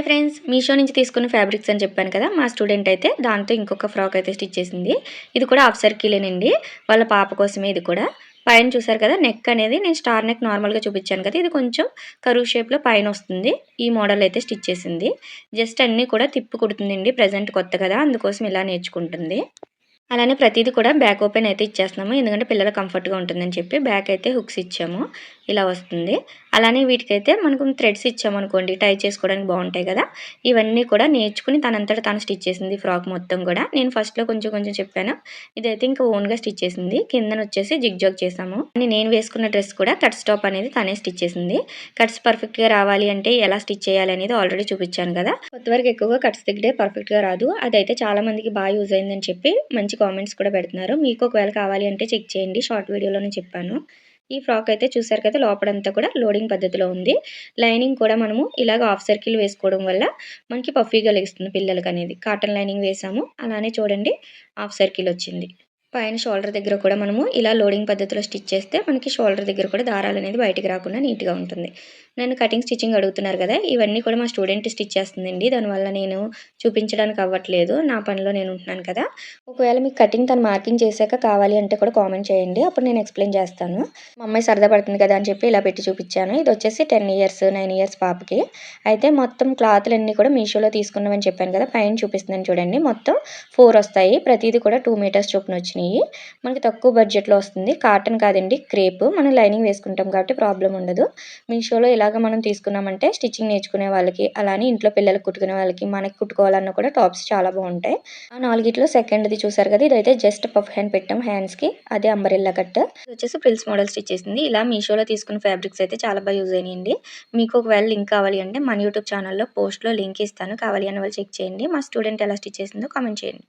Hi friends Meesho నుంచి తీసుకున్న fabrics అని చెప్పాను కదా మా స్టూడెంట్ అయితే దాంతో ఇంకొక ఫ్రాక్ అయితే స్టిచ్ చేసింది. ఇది కూడా హాఫ్ సర్కిలేనండి వాళ్ళ పాప కోసమే ఇది కూడా. పైన చూసారు కదా నెక్ అనేది నేను స్టార్ నెక్ నార్మల్గా చూపించాను కదా ఇది కొంచెం కరువు షేప్లో పైన వస్తుంది. ఈ మోడల్ అయితే స్టిచ్ చేసింది. జస్ట్ అన్నీ కూడా తిప్పు కుడుతుందండి ప్రజెంట్ కొత్త కదా అందుకోసం ఇలా నేర్చుకుంటుంది. అలానే ప్రతిదీ కూడా బ్యాక్ ఓపెన్ అయితే ఇచ్చేస్తున్నాము ఎందుకంటే పిల్లలు కంఫర్ట్గా ఉంటుందని చెప్పి బ్యాక్ అయితే హుక్స్ ఇచ్చాము. ఇలా వస్తుంది. అలానే వీటికైతే మనకు థ్రెడ్స్ ఇచ్చామనుకోండి టై చేసుకోవడానికి బాగుంటాయి కదా. ఇవన్నీ కూడా నేర్చుకుని తనంతటా తను స్టిచ్ చేసింది ఫ్రాక్ మొత్తం కూడా. నేను ఫస్ట్లో కొంచెం కొంచెం చెప్పాను. ఇదైతే ఇంకా ఓన్గా స్టిచ్ చేసింది. కిందన వచ్చేసి జిగ్ జాగ్ చేసాము. నేను వేసుకున్న డ్రెస్ కూడా కట్ స్టాప్ అనేది తనే స్టిచ్ చేసింది. కట్స్ పర్ఫెక్ట్గా రావాలి అంటే ఎలా స్టిచ్ చేయాలి అనేది ఆల్రెడీ చూపించాను కదా. కొత్తవరకు ఎక్కువగా కట్స్ దిగ్గడే పర్ఫెక్ట్గా రాదు. అదైతే చాలా మందికి బాగా యూజ్ అయిందని చెప్పి మంచి కామెంట్స్ కూడా పెడుతున్నారు. మీకు ఒకవేళ కావాలి అంటే చెక్ చేయండి. షార్ట్ వీడియోలోనే చెప్పాను. ఈ ఫ్రాక్ అయితే చూసారు కదా లోపలంతా కూడా లోడింగ్ పద్ధతిలో ఉంది. లైనింగ్ కూడా మనము ఇలాగ హాఫ్ సర్కిల్ వేసుకోవడం వల్ల మనకి పఫీగా లెగుస్తుంది పిల్లలకి అనేది కాటన్ లైనింగ్ వేసాము. అలానే చూడండి హాఫ్ సర్కిల్ వచ్చింది. పైన షోల్డర్ దగ్గర కూడా మనము ఇలా లోడింగ్ పద్ధతిలో స్టిచ్ చేస్తే మనకి షోల్డర్ దగ్గర కూడా దారాలు అనేది బయటికి రాకుండా నీట్గా ఉంటుంది. నేను కటింగ్ స్టిచ్చింగ్ అడుగుతున్నారు కదా ఇవన్నీ కూడా మా స్టూడెంట్ స్టిచ్ చేస్తుందండి. దానివల్ల నేను చూపించడానికి అవ్వట్లేదు. నా పనిలో నేను ఉంటున్నాను కదా. ఒకవేళ మీకు కటింగ్ తను మార్కింగ్ చేశాక కావాలి అంటే కూడా కామెంట్ చేయండి. అప్పుడు నేను ఎక్స్ప్లెయిన్ చేస్తాను. మా అమ్మాయి సరదా పడుతుంది కదా అని చెప్పి ఇలా పెట్టి చూపించాను. ఇది వచ్చేసి టెన్ ఇయర్స్ నైన్ ఇయర్స్ పాపకి. అయితే మొత్తం క్లాత్లు అన్నీ కూడా మీషోలో తీసుకున్నామని చెప్పాను కదా పైన చూపిస్తున్నాను చూడండి. మొత్తం ఫోర్ వస్తాయి. ప్రతిదీ కూడా టూ మీటర్స్ చొప్పున వచ్చినాయి. మనకి తక్కువ బడ్జెట్లో వస్తుంది. కాటన్ కాదండి క్రేప్. మనం లైనింగ్ వేసుకుంటాం కాబట్టి ప్రాబ్లం ఉండదు. మీషోలో ఇలాగ మనం తీసుకున్నామంటే స్టిచ్చింగ్ నేర్చుకునే వాళ్ళకి అలానే ఇంట్లో పిల్లలకు కుట్టుకునే వాళ్ళకి మనకి కుట్టుకోవాలన్నా కూడా టాప్స్ చాలా బాగుంటాయి. ఆ నాలుగిట్లో సెకండ్ది చూసారు కదా ఇదైతే జస్ట్ పఫ్ హ్యాండ్ పెట్టాం హ్యాండ్స్కి. అదే అంబరిల్లా కట్. వచ్చేసి ప్రిల్స్ మోడల్ స్టిచ్ చేసింది. ఇలా మీషోలో తీసుకున్న ఫ్యాబ్రిక్స్ అయితే చాలా బాగా యూజ్ అయినాయండి. మీకు ఒకవేళ లింక్ కావాలి అంటే మన యూట్యూబ్ ఛానల్లో పోస్ట్లో లింక్ ఇస్తాను. కావాలి అని వాళ్ళు చెక్ చేయండి. మా స్టూడెంట్ ఎలా స్టిచ్ చేసిందో కామెంట్ చేయండి.